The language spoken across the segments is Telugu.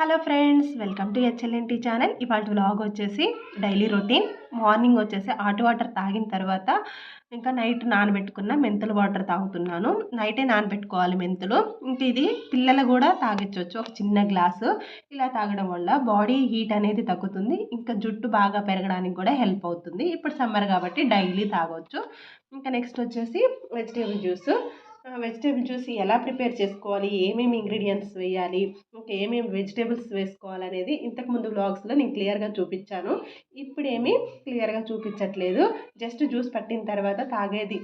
Hello friends welcome to HLNT channel. ఇవాళ వ్లాగ్ వచ్చేసి డైలీ రొటీన్. మార్నింగ్ వచ్చేసి హాట్ వాటర్ తాగిన తర్వాత ఇంకా నైట్ నానబెట్టుకున్న మెంతులు వాటర్ తాగుతున్నాను. నైటే నానబెట్టుకోవాలి మెంతులు. ఇంక ఇది పిల్లలు కూడా తాగించవచ్చు ఒక చిన్న గ్లాసు ఇలా తాగడం వల్ల బాడీ హీట్ అనేది తగ్గుతుంది. ఇంకా జుట్టు బాగా పెరగడానికి కూడా హెల్ప్ అవుతుంది. ఇప్పుడు సమ్మర్ కాబట్టి డైలీ తాగొచ్చు. ఇంకా నెక్స్ట్ వచ్చేసి వెజిటేబుల్ జ్యూస్. వెజిటేబుల్ జ్యూస్ ఎలా ప్రిపేర్ చేసుకోవాలి? ఏమేమి ఇంగ్రీడియంట్స్ వేయాలి? ఇంకా ఏమేమి వెజిటేబుల్స్ వేసుకోవాలి అనేది ఇంతకుముందు వ్లాగ్స్లో నేను క్లియర్గా చూపించాను. ఇప్పుడేమీ క్లియర్గా చూపించట్లేదు. జస్ట్ జ్యూస్ పట్టిన తర్వాత తాగేది.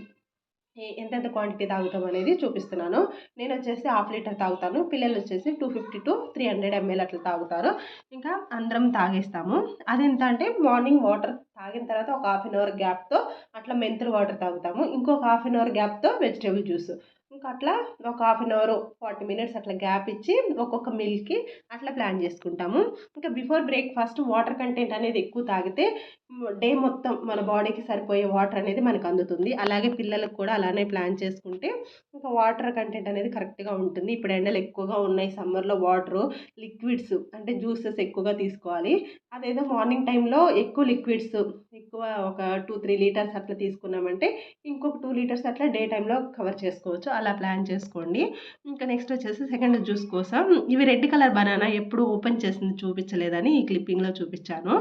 ఎంతెంత క్వాంటిటీ తాగుతాం అనేది చూపిస్తున్నాను. నేను వచ్చేసి హాఫ్ లీటర్ తాగుతాను. పిల్లలు వచ్చేసి two fifty to three hundred ML అట్లా తాగుతారు. ఇంకా అందరం తాగేస్తాము. అది ఎంత అంటే మార్నింగ్ వాటర్ తాగిన తర్వాత ఒక హాఫ్ అన్ అవర్ గ్యాప్తో అట్లా మెంతులు వాటర్ తాగుతాము. ఇంకొక హాఫ్ అన్ అవర్ గ్యాప్తో వెజిటేబుల్ జ్యూస్ ఇంకా అట్లా ఒక half an hour forty minutes అట్లా గ్యాప్ ఇచ్చి ఒక్కొక్క మిల్క్కి అట్లా ప్లాన్ చేసుకుంటాము. ఇంకా బిఫోర్ బ్రేక్ఫాస్ట్ వాటర్ కంటెంట్ అనేది ఎక్కువ తాగితే డే మొత్తం మన బాడీకి సరిపోయే వాటర్ అనేది మనకు అందుతుంది. అలాగే పిల్లలకు కూడా అలానే ప్లాన్ చేసుకుంటే ఇంకా వాటర్ కంటెంట్ అనేది కరెక్ట్గా ఉంటుంది. ఇప్పుడు ఎండలు ఎక్కువగా ఉన్నాయి సమ్మర్లో వాటరు లిక్విడ్స్ అంటే జ్యూసెస్ ఎక్కువగా తీసుకోవాలి. అదేదో మార్నింగ్ టైంలో ఎక్కువ లిక్విడ్స్ ఎక్కువ ఒక టూ త్రీ లీటర్స్ అట్లా తీసుకున్నామంటే ఇంకొక టూ లీటర్స్ అట్లా డే టైంలో కవర్ చేసుకోవచ్చు. అలా ప్లాన్ చేసుకోండి. ఇంకా నెక్స్ట్ వచ్చేసి సెకండ్ జ్యూస్ కోసం ఇవి రెడ్ కలర్ బనానా ఎప్పుడు ఓపెన్ చేసింది చూపించలేదని ఈ క్లిప్పింగ్లో చూపించాను.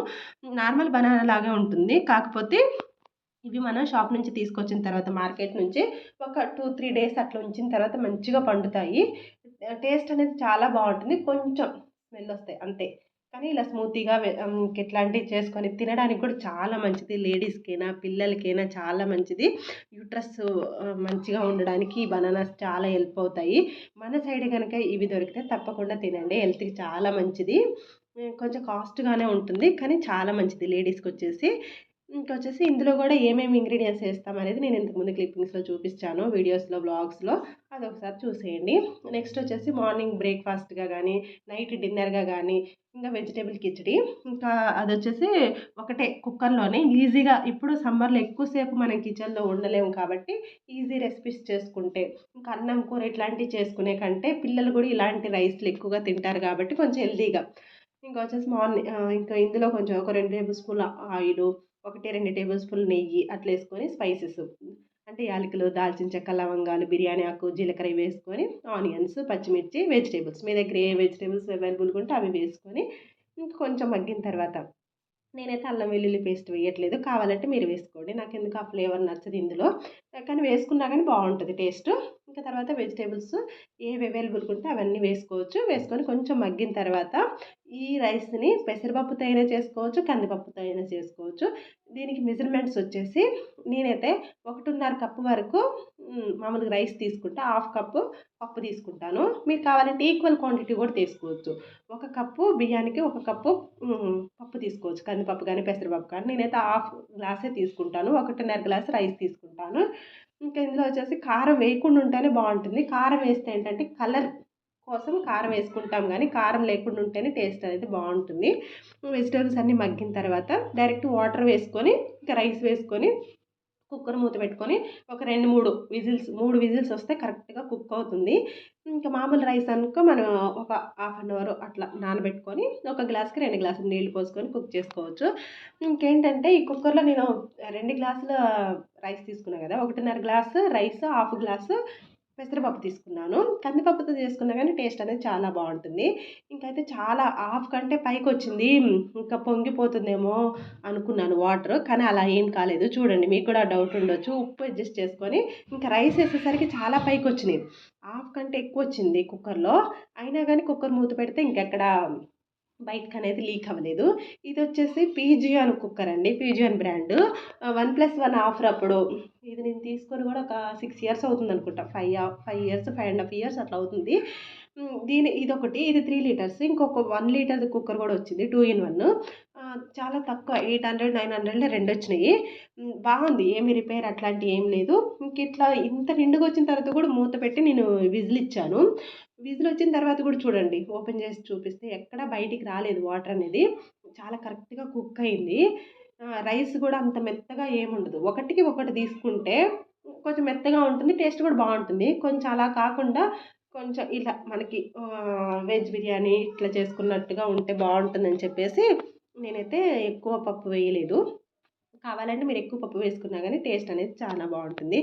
నార్మల్ బనానా లాగే ఉంటుంది. కాకపోతే ఇవి మనం షాప్ నుంచి తీసుకొచ్చిన తర్వాత మార్కెట్ నుంచి ఒక టూ త్రీ డేస్ అట్లా ఉంచిన తర్వాత మంచిగా పండుతాయి. టేస్ట్ అనేది చాలా బాగుంటుంది. కొంచెం స్మెల్ వస్తాయి అంతే. కానీ ఇలా స్మూతీగా ఇట్లాంటివి చేసుకొని తినడానికి కూడా చాలా మంచిది. లేడీస్కైనా పిల్లలకైనా చాలా మంచిది. యూట్రస్ మంచిగా ఉండడానికి ఈ బనానాస్ చాలా హెల్ప్ అవుతాయి. మన సైడ్ కనుక ఇవి దొరికితే తప్పకుండా తినండి. హెల్త్కి చాలా మంచిది. కొంచెం కాస్ట్గానే ఉంటుంది కానీ చాలా మంచిది. లేడీస్కి వచ్చేసి ఇంకొచ్చేసి ఇందులో కూడా ఏమేమి ఇంగ్రీడియంట్స్ వేస్తాం అనేది నేను ఇంతకుముందు క్లిప్పింగ్స్లో చూపించాను వీడియోస్లో బ్లాగ్స్లో అది ఒకసారి చూసేయండి. నెక్స్ట్ వచ్చేసి మార్నింగ్ బ్రేక్ఫాస్ట్గా కానీ నైట్ డిన్నర్గా కానీ ఇంకా వెజిటేబుల్ కిచడి. ఇంకా అది వచ్చేసి ఒకటే కుక్కర్లోనే. ఈజీగా ఇప్పుడు సమ్మర్లో ఎక్కువసేపు మనం కిచెన్లో ఉండలేము కాబట్టి ఈజీ రెసిపీస్ చేసుకుంటే ఇంకా అన్నం కూర ఇట్లాంటివి చేసుకునే కంటే పిల్లలు కూడా ఇలాంటి రైస్లు ఎక్కువగా తింటారు కాబట్టి కొంచెం హెల్తీగా. ఇంకా వచ్చేసి మార్నింగ్ ఇంకా ఇందులో కొంచెం ఒక రెండు టేబుల్ స్పూన్ ఆయిల్ ఒకటి రెండు టేబుల్ స్పూన్ నెయ్యి అట్లా వేసుకొని స్పైసెస్. అంటే యాలకులు దాల్చిన చెక్క లవంగాలు బిర్యానీ ఆకు జీలకర్ర వేసుకొని ఆనియన్స్ పచ్చిమిర్చి వెజిటేబుల్స్. మీ దగ్గర ఏ వెజిటేబుల్స్ అవైలబుల్గా ఉంటే అవి వేసుకొని ఇంకా కొంచెం మగ్గిన తర్వాత నేనైతే అల్లం వెల్లుల్లి పేస్ట్ వేయట్లేదు. కావాలంటే మీరు వేసుకోండి. నాకు ఎందుకు ఆ ఫ్లేవర్ నచ్చదు ఇందులో. కానీ వేసుకున్నా కానీ బాగుంటుంది టేస్ట్. ఇంకా తర్వాత వెజిటేబుల్స్ ఏవి అవైలబుల్గా ఉంటే అవన్నీ వేసుకోవచ్చు. వేసుకొని కొంచెం మగ్గిన తర్వాత ఈ రైస్ని పెసరపప్పుతో అయినా చేసుకోవచ్చు కందిపప్పుతో అయినా చేసుకోవచ్చు. దీనికి మెజర్మెంట్స్ వచ్చేసి నేనైతే ఒకటిన్నర కప్పు వరకు మామూలుగా రైస్ తీసుకుంటా హాఫ్ కప్పు పప్పు తీసుకుంటాను. మీరు కావాలంటే ఈక్వల్ క్వాంటిటీ కూడా తీసుకోవచ్చు. ఒక కప్పు బియ్యానికి ఒక కప్పు పప్పు తీసుకోవచ్చు. కందిపప్పు కానీ పెసరపప్పు కానీ. నేనైతే హాఫ్ గ్లాసే తీసుకుంటాను. ఒకటిన్నర గ్లాస్ రైస్ తీసుకుంటాను. ఇంకా ఇందులో వచ్చేసి కారం వేయకుండా ఉంటేనే బాగుంటుంది. కారం వేస్తే ఏంటంటే కలర్ కోసం కారం వేసుకుంటాం కానీ కారం లేకుండా ఉంటేనే టేస్ట్ అనేది బాగుంటుంది. వెజిటేబుల్స్ అన్నీ మగ్గిన తర్వాత డైరెక్ట్ వాటర్ వేసుకొని ఇంకా రైస్ వేసుకొని కుక్కర్ మూత పెట్టుకొని ఒక రెండు మూడు విజిల్స్ మూడు విజిల్స్ వస్తే కరెక్ట్గా కుక్ అవుతుంది. ఇంకా మామూలు రైస్ అనుకో మనం ఒక హాఫ్ అన్ అవర్ అట్లా నానబెట్టుకొని ఒక గ్లాస్కి రెండు గ్లాసులు నీళ్ళు పోసుకొని కుక్ చేసుకోవచ్చు. ఇంకేంటంటే ఈ కుక్కర్లో నేను రెండు గ్లాసుల రైస్ తీసుకున్నాను కదా ఒకటిన్నర గ్లాసు రైస్ హాఫ్ గ్లాసు పెసరపప్పు తీసుకున్నాను. కందిపప్పుతో చేసుకున్నా కానీ టేస్ట్ అనేది చాలా బాగుంటుంది. ఇంకైతే చాలా హాఫ్ కంటే పైకి వచ్చింది ఇంకా పొంగిపోతుందేమో అనుకున్నాను వాటర్. కానీ అలా ఏం కాలేదు. చూడండి మీకు కూడా డౌట్ ఉండొచ్చు. ఉప్పు అడ్జస్ట్ చేసుకొని ఇంకా రైస్ వేసేసరికి చాలా పైకి వచ్చినాయి హాఫ్ కంటే ఎక్కువ వచ్చింది కుక్కర్లో అయినా కానీ కుక్కర్ మూత పెడితే ఇంకెక్కడ బయటకు అనేది లీక్ అవ్వలేదు. ఇది వచ్చేసి పీజియన్ కుక్కర్ అండి. Pigeon brand. One plus one offer అప్పుడు. ఇది నేను తీసుకొని కూడా ఒక సిక్స్ ఇయర్స్ అవుతుంది అనుకుంటా five five years five and half years అట్లా అవుతుంది. దీని ఇదొకటి ఇది త్రీ లీటర్స్ ఇంకొక వన్ లీటర్ కుక్కర్ కూడా వచ్చింది టూ ఇన్ వన్ చాలా తక్కువ ఎయిట్ హండ్రెడ్ నైన్ హండ్రెడ్లో రెండు వచ్చినాయి. బాగుంది ఏమి రిపేర్ అట్లాంటివి ఏం లేదు. ఇంక ఇట్లా ఇంత నిండుగా వచ్చిన తర్వాత కూడా మూత పెట్టి నేను విజిల్ ఇచ్చాను. విజిల్ వచ్చిన తర్వాత కూడా చూడండి ఓపెన్ చేసి చూపిస్తే ఎక్కడ బయటికి రాలేదు వాటర్ అనేది. చాలా కరెక్ట్గా కుక్ అయింది. రైస్ కూడా అంత మెత్తగా ఏముండదు ఒకటికి ఒకటి తీసుకుంటే కొంచెం మెత్తగా ఉంటుంది టేస్ట్ కూడా బాగుంటుంది. కొంచెం అలా కాకుండా కొంచెం ఇలా మనకి వెజ్ బిర్యానీ ఇట్లా చేసుకున్నట్టుగా ఉంటే బాగుంటుందని చెప్పేసి నేనైతే ఎక్కువ పప్పు వేయలేదు. కావాలంటే మీరు ఎక్కువ పప్పు వేసుకున్నా కానీ టేస్ట్ అనేది చాలా బాగుంటుంది.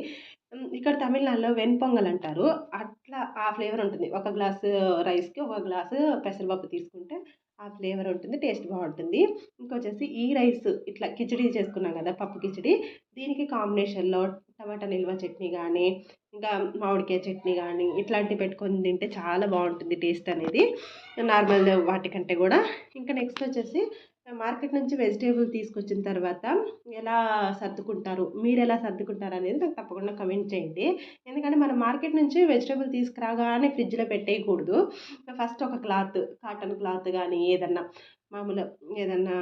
ఇక్కడ తమిళనాడులో వెన్పొంగల్ అంటారు. అట్లా ఆ ఫ్లేవర్ ఉంటుంది. ఒక గ్లాసు రైస్కి ఒక గ్లాసు పెసరపప్పు తీసుకుంటే ఆ ఫ్లేవర్ ఉంటుంది టేస్ట్ బాగుంటుంది. ఇంకొచ్చేసి ఈ రైస్ ఇట్లా కిచడీ చేసుకున్నాం కదా పప్పు కిచడీ. దీనికి కాంబినేషన్లో టమాటా నిల్వ చట్నీ కానీ ఇంకా మామిడికాయ చట్నీ కానీ ఇట్లాంటివి పెట్టుకొని తింటే చాలా బాగుంటుంది టేస్ట్ అనేది. నార్మల్ వాటికంటే కూడా. ఇంకా నెక్స్ట్ వచ్చేసి మార్కెట్ నుంచి వెజిటేబుల్ తీసుకొచ్చిన తర్వాత ఎలా సర్దుకుంటారు? మీరు ఎలా సర్దుకుంటారు అనేది నాకు తప్పకుండా కమెంట్ చేయండి. ఎందుకంటే మనం మార్కెట్ నుంచి వెజిటేబుల్ తీసుకురాగానే ఫ్రిడ్జ్లో పెట్టేయకూడదు. ఫస్ట్ ఒక క్లాత్ కాటన్ క్లాత్ కానీ ఏదన్నా మామూలు ఏదన్నా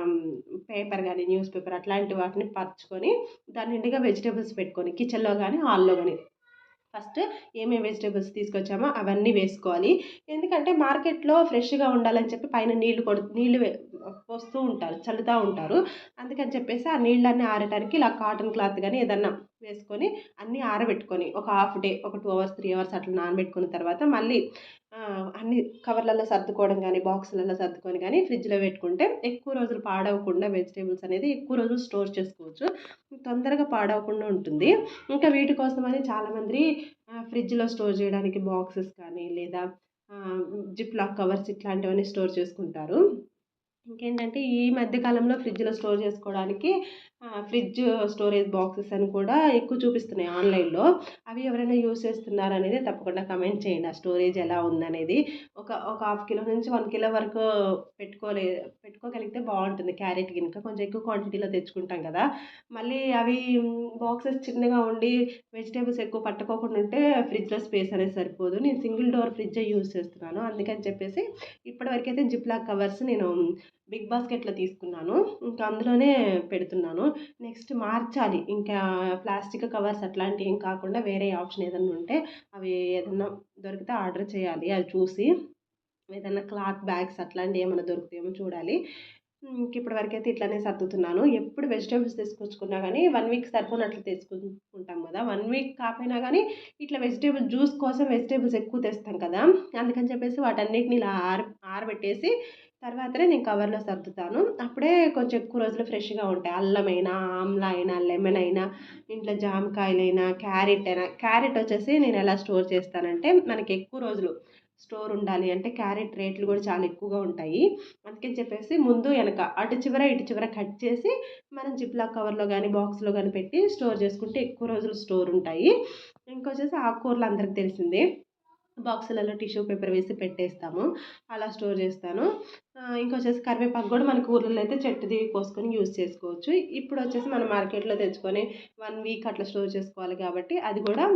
పేపర్ కానీ న్యూస్ పేపర్ అట్లాంటి వాటిని పరుచుకొని దాని నిండుగా వెజిటేబుల్స్ పెట్టుకొని కిచెన్లో కానీ హాల్లో కానీ ఫస్ట్ ఏమేమి వెజిటేబుల్స్ తీసుకొచ్చామో అవన్నీ వేసుకోవాలి. ఎందుకంటే మార్కెట్లో ఫ్రెష్గా ఉండాలని చెప్పి పైన నీళ్ళు కొడు నీళ్ళు పోస్తూ ఉంటారు చల్లుతూ ఉంటారు. అందుకని చెప్పేసి ఆ నీళ్ళన్నీ ఆరటానికి ఇలా కాటన్ క్లాత్ కానీ ఏదన్నా వేసుకొని అన్నీ ఆరబెట్టుకొని ఒక హాఫ్ డే ఒక టూ అవర్స్ త్రీ అవర్స్ అట్లా నానబెట్టుకున్న తర్వాత మళ్ళీ అన్ని కవర్లలో సర్దుకోవడం కానీ బాక్సులలో సర్దుకొని కానీ ఫ్రిడ్జ్లో పెట్టుకుంటే ఎక్కువ రోజులు పాడవకుండా వెజిటేబుల్స్ అనేది ఎక్కువ రోజులు స్టోర్ చేసుకోవచ్చు. తొందరగా పాడవకుండా ఉంటుంది. ఇంకా వీటి కోసమని చాలామంది ఫ్రిడ్జ్లో స్టోర్ చేయడానికి బాక్సెస్ కానీ లేదా జిప్లాక్ కవర్స్ ఇట్లాంటివన్నీ స్టోర్ చేసుకుంటారు. ఇంకేంటంటే ఈ మధ్యకాలంలో ఫ్రిడ్జ్లో స్టోర్ చేసుకోవడానికి ఫ్రిడ్జ్ స్టోరేజ్ బాక్సెస్ అని కూడా ఎక్కువ చూపిస్తున్నాయి ఆన్లైన్లో. అవి ఎవరైనా యూస్ చేస్తున్నారు అనేది తప్పకుండా కమెంట్ చేయండి. ఆ స్టోరేజ్ ఎలా ఉందనేది. ఒక ఒక హాఫ్ కిలో నుంచి వన్ కిలో వరకు పెట్టుకోలే పెట్టుకోగలిగితే బాగుంటుంది క్యారెట్ గినుక. కొంచెం ఎక్కువ క్వాంటిటీలో తెచ్చుకుంటాం కదా. మళ్ళీ అవి బాక్సెస్ చిన్నగా ఉండి వెజిటేబుల్స్ ఎక్కువ పట్టుకోకుండా ఉంటే ఫ్రిడ్జ్లో స్పేస్ అనేది సరిపోదు. నేను సింగిల్ డోర్ ఫ్రిడ్జే యూస్ చేస్తున్నాను. అందుకని చెప్పేసి ఇప్పటివరకైతే అయితే కవర్స్ నేను బిగ్ బాస్కెట్లో తీసుకున్నాను. ఇంకా అందులోనే పెడుతున్నాను. నెక్స్ట్ మార్చాలి. ఇంకా ప్లాస్టిక్ కవర్స్ అట్లాంటివి ఏం కాకుండా వేరే ఆప్షన్ ఏదైనా ఉంటే అవి ఏదన్నా దొరికితే ఆర్డర్ చేయాలి. అది చూసి ఏదైనా క్లాత్ బ్యాగ్స్ అట్లాంటివి ఏమైనా దొరుకుతాయేమో చూడాలి. ఇంక ఇప్పటి ఇట్లానే సర్దుతున్నాను. ఎప్పుడు వెజిటేబుల్స్ తీసుకొచ్చుకున్నా కానీ వన్ వీక్ సరిపోనట్లు తీసుకుంటాం కదా. వన్ వీక్ కాకపోయినా కానీ ఇట్లా వెజిటేబుల్ జ్యూస్ కోసం వెజిటేబుల్స్ ఎక్కువ తెస్తాం కదా. అందుకని చెప్పేసి వాటన్నిటిని ఇలా ఆర ఆరబెట్టేసి తర్వాతనే నేను కవర్లో సర్దుతాను. అప్పుడే కొంచెం ఎక్కువ రోజులు ఫ్రెష్గా ఉంటాయి. అల్లమైనా ఆమ్లా అయినా లెమన్ అయినా ఇంట్లో జామకాయలైనా క్యారెట్ అయినా. క్యారెట్ వచ్చేసి నేను ఎలా స్టోర్ చేస్తానంటే మనకి ఎక్కువ రోజులు స్టోర్ ఉండాలి అంటే క్యారెట్ రేట్లు కూడా చాలా ఎక్కువగా ఉంటాయి. అందుకని చెప్పేసి ముందు వెనక అటు చివర ఇటు చివర కట్ చేసి మనం జిప్లా కవర్లో కానీ బాక్స్లో కానీ పెట్టి స్టోర్ చేసుకుంటే ఎక్కువ రోజులు స్టోర్ ఉంటాయి. ఇంకొచ్చేసి ఆకుకూరలు అందరికి తెలిసిందే. బాక్సులలో టిష్యూ పేపర్ వేసి పెట్టేస్తాము. అలా స్టోర్ చేస్తాను. ఇంకొచ్చేసి కరివేపాకు కూడా మనకు ఊర్లలో అయితే చెట్టుది కోసుకొని యూజ్ చేసుకోవచ్చు. ఇప్పుడు వచ్చేసి మనం మార్కెట్లో తెచ్చుకొని వన్ వీక్ అట్లా స్టోర్ చేసుకోవాలి కాబట్టి అది కూడా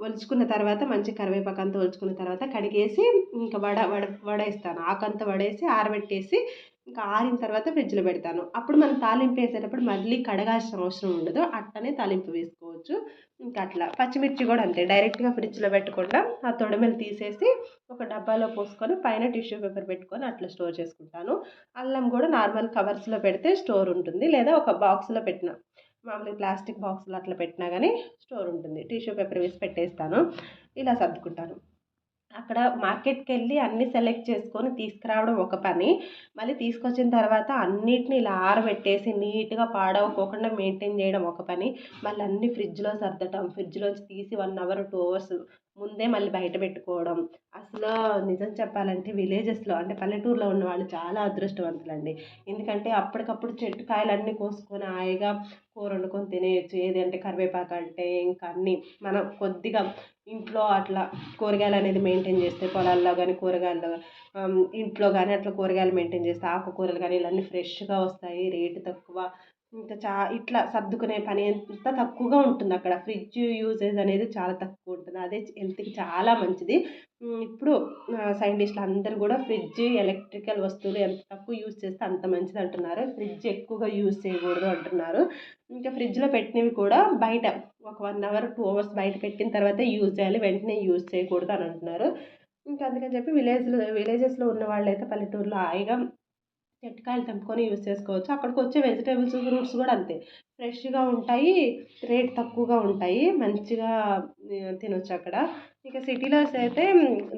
ఒలుచుకున్న తర్వాత మంచి కరివేపాకు అంతా ఒలుచుకున్న తర్వాత కడిగేసి ఇంకా వడ వడ వడేస్తాను. ఆకంతా వడేసి ఆరబెట్టేసి ఇంకా ఆరిన తర్వాత ఫ్రిడ్జ్లో పెడతాను. అప్పుడు మనం తాలింపు వేసేటప్పుడు మళ్ళీ కడగాల్సిన అవసరం ఉండదు. అట్లనే తాలింపు వేసుకోవచ్చు. ఇంకా అట్లా. పచ్చిమిర్చి కూడా అంతే. డైరెక్ట్గా ఫ్రిడ్జ్లో పెట్టకుండా ఆ తొడమలు తీసేసి ఒక డబ్బాలో పోసుకొని పైన టిష్యూ పేపర్ పెట్టుకొని అట్లా స్టోర్ చేసుకుంటాను. అల్లం కూడా నార్మల్ కవర్స్లో పెడితే స్టోర్ ఉంటుంది. లేదా ఒక బాక్స్లో పెట్టిన మామూలుగా ప్లాస్టిక్ బాక్స్లో అట్లా పెట్టినా కానీ స్టోర్ ఉంటుంది. టిష్యూ పేపర్ వేసి పెట్టేస్తాను. ఇలా సర్దుకుంటాను. అక్కడ మార్కెట్కి వెళ్ళి అన్నీ సెలెక్ట్ చేసుకొని తీసుకురావడం ఒక పని. మళ్ళీ తీసుకొచ్చిన తర్వాత అన్నిటిని ఇలా ఆరబెట్టేసి నీట్గా పాడవకోకుండా మెయింటైన్ చేయడం ఒక పని. మళ్ళీ అన్నీ ఫ్రిడ్జ్లో సర్దటం ఫ్రిడ్జ్లోంచి తీసి వన్ అవర్ టూ అవర్స్ ముందే మళ్ళీ బయట పెట్టుకోవడం. అసలు నిజం చెప్పాలంటే విలేజెస్లో అంటే పల్లెటూరులో ఉన్న వాళ్ళు చాలా అదృష్టవంతులండి. ఎందుకంటే అప్పటికప్పుడు చెట్టు కాయలన్నీ కోసుకొని హాయిగా కూర వండుకొని తినేయచ్చు. ఏది అంటే కరివేపాకు అంటే ఇంకా అన్నీ. మనం కొద్దిగా ఇంట్లో అట్లా కూరగాయలు అనేది మెయింటైన్ చేస్తే పొలాల్లో కానీ కూరగాయలు ఇంట్లో కానీ అట్లా కూరగాయలు మెయింటైన్ చేస్తే ఆకుకూరలు కానీ ఇవన్నీ ఫ్రెష్గా వస్తాయి. రేటు తక్కువ. ఇంకా చా ఇట్లా సర్దుకునే పని అంత తక్కువగా ఉంటుంది అక్కడ. ఫ్రిడ్జ్ యూసేజ్ అనేది చాలా తక్కువ ఉంటుంది. అదే హెల్త్కి చాలా మంచిది. ఇప్పుడు సైంటిస్టులు అందరూ కూడా ఫ్రిడ్జ్ ఎలక్ట్రికల్ వస్తువులు ఎంత తక్కువ యూజ్ చేస్తే అంత మంచిది అంటున్నారు. ఫ్రిడ్జ్ ఎక్కువగా యూజ్ చేయకూడదు అంటున్నారు. ఇంకా ఫ్రిడ్జ్లో పెట్టినవి కూడా బయట ఒక వన్ అవర్ టూ అవర్స్ బయట పెట్టిన తర్వాత యూజ్ చేయాలి. వెంటనే యూజ్ చేయకూడదు అని అంటున్నారు. ఇంకా అందుకని చెప్పి విలేజ్లో విలేజెస్లో ఉన్న వాళ్ళైతే పల్లెటూరులో హాయిగా చెట్టుకాయలు తెంపుకొని యూస్ చేసుకోవచ్చు. అక్కడికి వచ్చే వెజిటేబుల్స్ ఫ్రూట్స్ కూడా అంతే. ఫ్రెష్గా ఉంటాయి రేట్ తక్కువగా ఉంటాయి మంచిగా తినొచ్చు అక్కడ. ఇక సిటీలో అయితే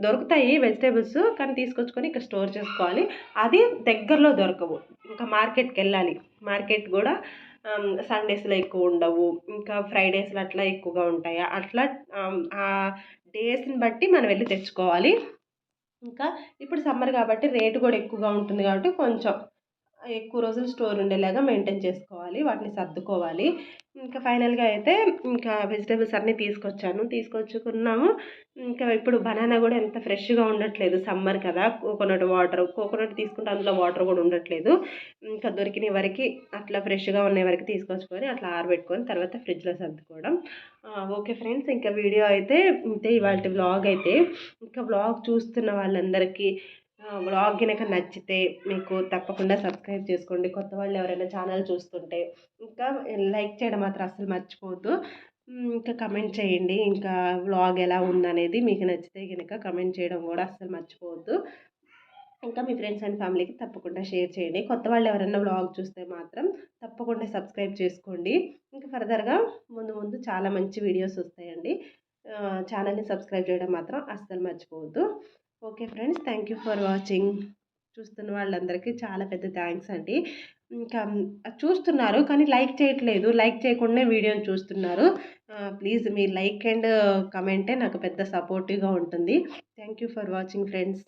దొరుకుతాయి వెజిటేబుల్స్ కానీ తీసుకొచ్చుకొని ఇక్కడ స్టోర్ చేసుకోవాలి. అది దగ్గరలో దొరకవు. ఇంకా మార్కెట్కి వెళ్ళాలి మార్కెట్ కూడా సండేస్లో ఎక్కువ ఉండవు. ఇంకా ఫ్రైడేస్లో అట్లా ఎక్కువగా ఉంటాయి. అట్లా ఆ డేస్ని బట్టి మనం వెళ్ళి తెచ్చుకోవాలి. ఇంకా ఇప్పుడు సమ్మర్ కాబట్టి రేటు కూడా ఎక్కువగా ఉంటుంది కాబట్టి కొంచెం ఎక్కువ రోజులు స్టోర్ ఉండేలాగా మెయింటైన్ చేసుకోవాలి వాటిని సర్దుకోవాలి. ఇంకా ఫైనల్గా అయితే ఇంకా వెజిటేబుల్స్ అన్నీ తీసుకొచ్చాను. తీసుకొచ్చుకున్నాము. ఇంకా ఇప్పుడు బనానా కూడా ఎంత ఫ్రెష్గా ఉండట్లేదు. సమ్మర్ కదా కోకోనట్ వాటర్ కోకోనట్ తీసుకుంటే అందులో వాటర్ కూడా ఉండట్లేదు. ఇంకా దొరికిన వరకు అట్లా ఫ్రెష్గా ఉన్న వరకు తీసుకొచ్చుకొని అట్లా ఆరబెట్టుకొని తర్వాత ఫ్రిడ్జ్లో సర్దుకోవడం. ఓకే ఫ్రెండ్స్ ఇంకా వీడియో అయితే ఇంతే ఇవాళ వ్లాగ్ అయితే. ఇంకా వ్లాగ్ చూస్తున్న వాళ్ళందరికీ వ్లాగ్ కనుక నచ్చితే మీకు తప్పకుండా సబ్స్క్రైబ్ చేసుకోండి. కొత్త వాళ్ళు ఎవరైనా ఛానల్ చూస్తుంటే ఇంకా లైక్ చేయడం మాత్రం అస్సలు మర్చిపోవద్దు. ఇంకా కమెంట్ చేయండి. ఇంకా వ్లాగ్ ఎలా ఉందనేది మీకు నచ్చితే కనుక కమెంట్ చేయడం కూడా అస్సలు మర్చిపోవద్దు. ఇంకా మీ ఫ్రెండ్స్ అండ్ ఫ్యామిలీకి తప్పకుండా షేర్ చేయండి. కొత్త వాళ్ళు ఎవరైనా వ్లాగ్ చూస్తే మాత్రం తప్పకుండా సబ్స్క్రైబ్ చేసుకోండి. ఇంకా ఫర్దర్గా ముందు ముందు చాలా మంచి వీడియోస్ వస్తాయండి. ఛానల్ని సబ్స్క్రైబ్ చేయడం మాత్రం అస్సలు మర్చిపోవద్దు. Okay friends thank you for watching. చూస్తున్న వాళ్ళందరికీ చాలా పెద్ద థ్యాంక్స్ అండి. ఇంకా చూస్తున్నారు కానీ లైక్ చేయట్లేదు. లైక్ చేయకుండా వీడియోని చూస్తున్నారు. ప్లీజ్ మీ లైక్ అండ్ కమెంటే నాకు పెద్ద సపోర్టివ్గా ఉంటుంది. Thank you for watching friends.